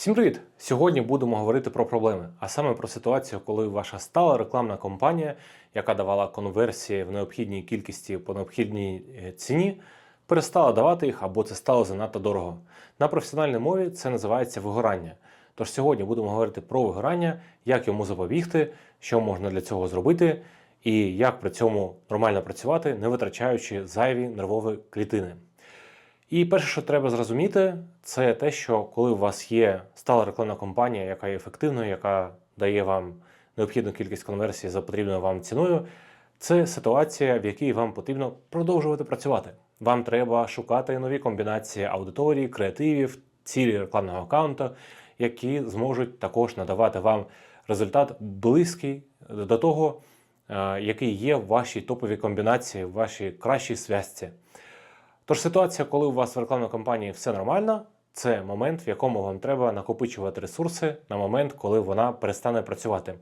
Всім привіт! Сьогодні будемо говорити про проблеми, а саме про ситуацію, коли ваша стала рекламна кампанія, яка давала конверсії в необхідній кількості по необхідній е, ціні, перестала давати їх або це стало занадто дорого. На професіональній мові це називається вигорання. Тож сьогодні будемо говорити про вигорання, як йому запобігти, що можна для цього зробити, і як при цьому нормально працювати, не витрачаючи зайві нервові клітини. І перше, що треба зрозуміти, це те, що коли у вас є стала рекламна кампанія, яка є ефективною, яка дає вам необхідну кількість конверсій за потрібною вам ціною, це ситуація, в якій вам потрібно продовжувати працювати. Вам треба шукати нові комбінації аудиторії, креативів, цілі рекламного аккаунту, які зможуть також надавати вам результат близький до того, е, який є в вашій топовій комбінації, в вашій кращій зв'язці. Тож ситуація, коли у вас в рекламній кампанії все нормально, це момент, в якому вам треба накопичувати ресурси на момент, коли вона перестане працювати.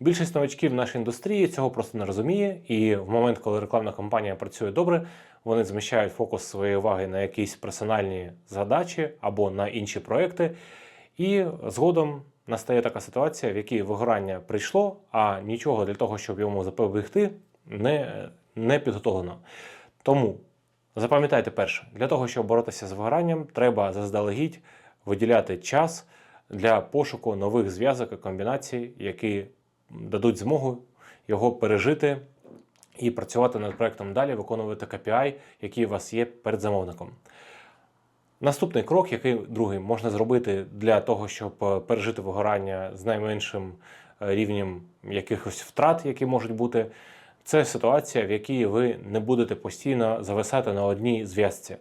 Більшість новачків в нашій індустрії цього просто не розуміє, і в момент, коли рекламна кампанія працює добре, вони зміщають фокус своєї уваги на якісь персональні задачі або на інші проекти. І згодом настає така ситуація, в якій вигорання прийшло, а нічого для того, щоб йому запобігти, не, не підготовлено. Тому Запам'ятайте перше, для того, щоб боротися з вигоранням, треба заздалегідь виділяти час для пошуку нових зв'язок і комбінацій, які дадуть змогу його пережити і працювати над проектом далі, виконувати KPI, який у вас є перед замовником. Наступний крок, який другий можна зробити для того, щоб е, пережити вигорання з найменшим е, рівнем якихось втрат, які можуть бути, це ситуація, в якій ви не будете постійно зависати на одній зв'язці.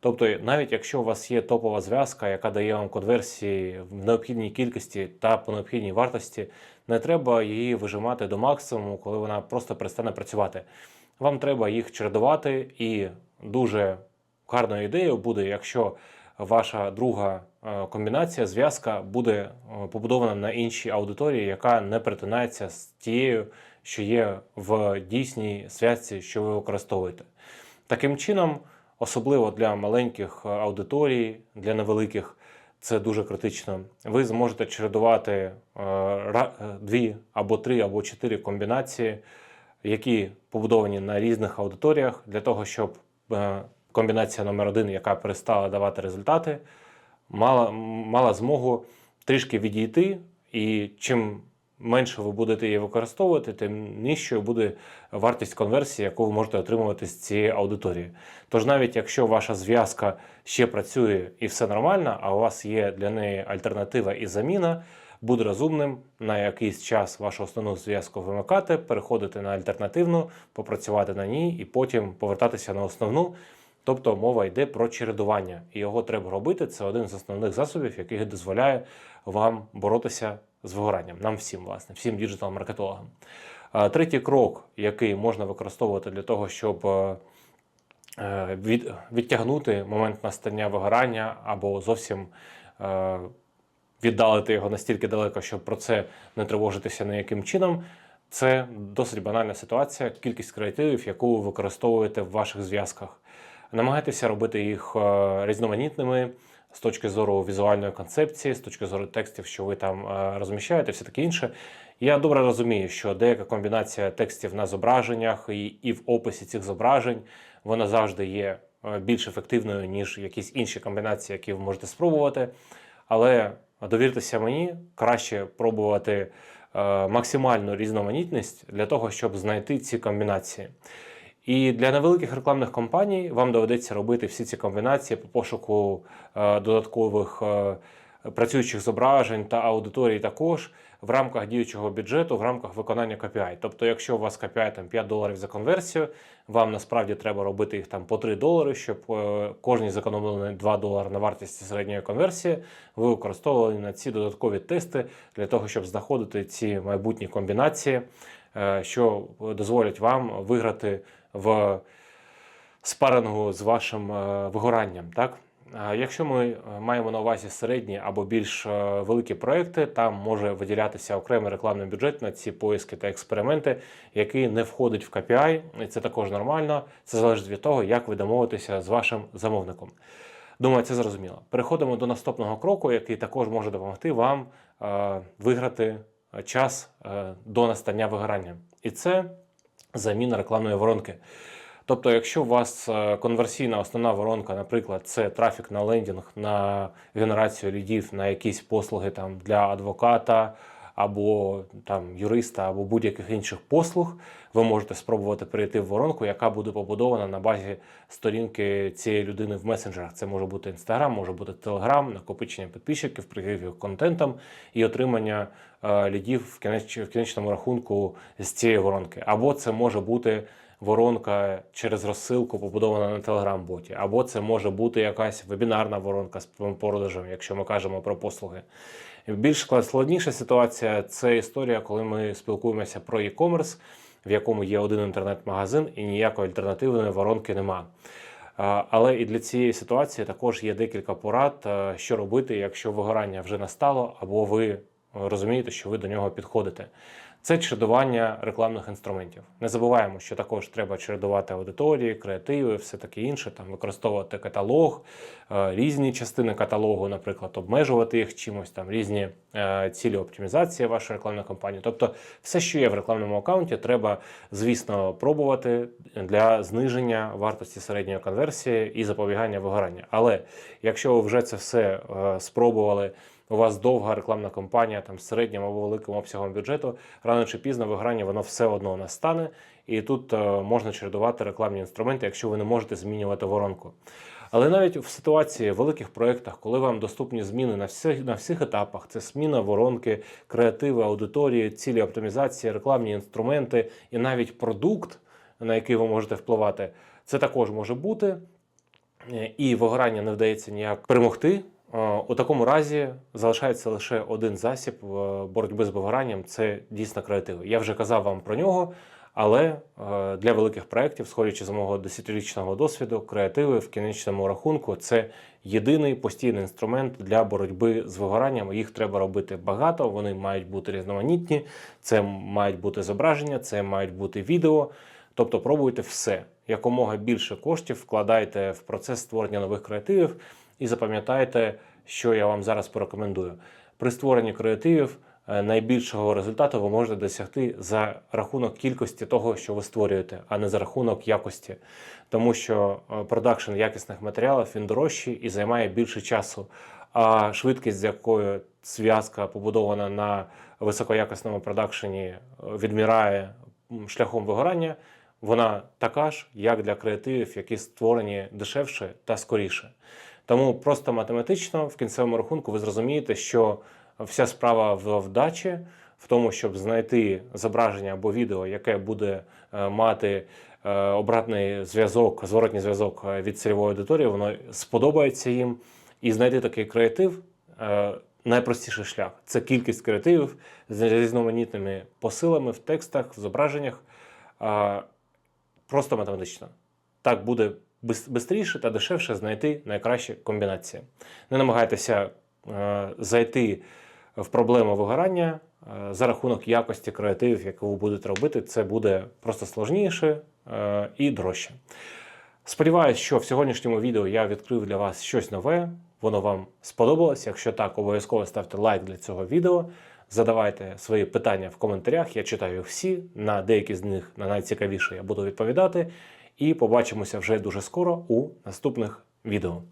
Тобто, навіть якщо у вас є топова зв'язка, яка дає вам конверсії в необхідній кількості та по необхідній вартості, не треба її вижимати до максимуму, коли вона просто перестане працювати. Вам треба їх чередувати, і дуже гарною ідеєю буде, якщо ваша друга е, комбінація, зв'язка буде е, побудована на іншій аудиторії, яка не перетинається з тією, що є в дійсній зв'язці, що ви використовуєте. Таким чином, особливо для маленьких е, аудиторій, для невеликих. Це дуже критично. Ви зможете чередувати е, е, дві або три, або чотири комбінації, які побудовані на різних аудиторіях, для того, щоб комбінація номер один, яка перестала давати результати, мала, мала змогу трішки відійти. І чим менше ви будете її використовувати, тим нижчою буде вартість конверсії, яку ви можете отримувати з цієї аудиторії. Тож навіть якщо ваша зв'язка ще працює і все нормально, а у вас є для неї альтернатива і заміна, буде розумним на якийсь час вашу основну зв'язку вимикати, переходити на альтернативну, попрацювати на ній і потім повертатися на основну. Тобто мова йде про чередування, і його треба робити. Це один з основних засобів, який дозволяє вам боротися з вигоранням. Нам всім, власне, всім діджитал-маркетологам. Третій крок, який можна використовувати для того, щоб е, е, від, відтягнути момент настання вигорання або зовсім е, віддалити його настільки далеко, щоб про це не тривожитися ніяким чином. Це досить банальна ситуація, кількість креативів, яку ви використовуєте в ваших зв'язках. Намагайтеся робити їх е, різноманітними з точки зору візуальної концепції, з точки зору текстів, що ви там е, розміщаєте, все таке інше. Я добре розумію, що деяка комбінація текстів на зображеннях і, і в описі цих зображень вона завжди є е, більш ефективною, ніж якісь інші комбінації, які ви можете спробувати. Але довіртеся мені, краще пробувати е, максимальну різноманітність для того, щоб знайти ці комбінації. І для невеликих рекламних компаній вам доведеться робити всі ці комбінації по пошуку е, додаткових е, працюючих зображень та аудиторій також в рамках діючого бюджету, в рамках виконання KPI. Тобто, якщо у вас KPI там 5 доларів за конверсію, вам насправді треба робити їх там по 3 долари, щоб е, кожні зекономлені 2 долари на вартості середньої конверсії ви використовували на ці додаткові тести для того, щоб знаходити ці майбутні комбінації, що дозволять вам виграти в спарингу з вашим е, вигоранням. Так? Якщо ми е, маємо на увазі середні або більш е, великі проекти, там може виділятися окремий рекламний бюджет на ці поиски та експерименти, який не входить в KPI, і це також нормально. Це залежить від того, як ви домовитеся з вашим замовником. Думаю, це зрозуміло. Переходимо до наступного кроку, який також може допомогти вам е, виграти е, час е, до настання вигорання. І це заміна рекламної воронки. Тобто, якщо у вас е, конверсійна основна воронка, наприклад, це трафік на лендінг, на генерацію лідів, на якісь послуги там для адвоката або там юриста, або будь-яких інших послуг, ви можете спробувати перейти в воронку, яка буде побудована на базі сторінки цієї людини в месенджерах. Це може бути Instagram, може бути Telegram, накопичення підписчиків, пригрів контентом і отримання е, лідів в, кінеч, в кінечному рахунку з цієї воронки. Або це може бути воронка через розсилку, побудована на Telegram-боті, або це може бути якась вебінарна воронка з продажем, якщо ми кажемо про послуги. Більш складніша ситуація це історія, коли ми спілкуємося про e-commerce, в якому є один інтернет-магазин і ніякої альтернативної воронки нема. Але і для цієї ситуації також є декілька порад, що робити, якщо вигорання вже настало, або ви е, розумієте, що ви до нього підходите. Це чередування рекламних інструментів. Не забуваємо, що також треба чередувати аудиторії, креативи, все таке інше, там використовувати каталог, е, різні частини каталогу, наприклад, обмежувати їх чимось, там різні е, цілі оптимізації вашої рекламної кампанії. Тобто, все, що є в рекламному аккаунті, треба, звісно, пробувати для зниження вартості середньої конверсії і запобігання вигорання. Але якщо ви вже це все е, спробували у вас довга рекламна кампанія там середнім або великим обсягом бюджету, рано чи пізно виграння воно все одно настане. І тут е, можна чередувати рекламні інструменти, якщо ви не можете змінювати воронку. Але навіть в ситуації в великих проєктах, коли вам доступні зміни на всіх, на всіх етапах, це зміна воронки, креативи, аудиторії, цілі оптимізації, рекламні інструменти і навіть продукт, на який ви можете впливати, це також може бути. Е, І вигорання не вдається ніяк перемогти. Е, У такому разі залишається лише один засіб боротьби з вигоранням це дійсно креативи. Я вже казав вам про нього, але е, для великих проєктів, сходячи з мого десятирічного досвіду, креативи в кінечному рахунку це єдиний постійний інструмент для боротьби з вигоранням. Їх треба робити багато, вони мають бути різноманітні, це мають бути зображення, це мають бути відео. Тобто пробуйте все. Якомога більше коштів вкладайте в процес створення нових креативів і запам'ятайте, що я вам зараз порекомендую. При створенні креативів е, найбільшого результату ви можете досягти за рахунок кількості того, що ви створюєте, а не за рахунок якості. Тому що е, продакшн якісних матеріалів він дорожчий і займає більше часу. А швидкість, з якою зв'язка побудована на високоякісному продакшені, е, відмірає шляхом вигорання, вона така ж, як для креативів, які створені дешевше та скоріше. Тому просто математично в кінцевому рахунку ви зрозумієте, що вся справа в вдачі, в тому, щоб знайти зображення або відео, яке буде е, мати е, обратний зв'язок, зворотній зв'язок е, від цільової аудиторії, воно сподобається їм. І знайти такий креатив найпростіший шлях це кількість креативів з різноманітними посилами в текстах, в зображеннях. Просто математично. Так буде швидше та дешевше знайти найкращі комбінації. Не намагайтеся е, зайти в проблему вигорання е, за рахунок якості креативів, яку ви будете робити. Це буде просто сложніше е, і дорожче. Сподіваюсь, що в сьогоднішньому відео я відкрив для вас щось нове. Воно вам сподобалось. Якщо так, обов'язково ставте лайк для цього відео. Задавайте свої питання в коментарях. Я читаю всі. На деякі з них на найцікавіше я буду відповідати. І побачимося вже дуже скоро у наступних відео.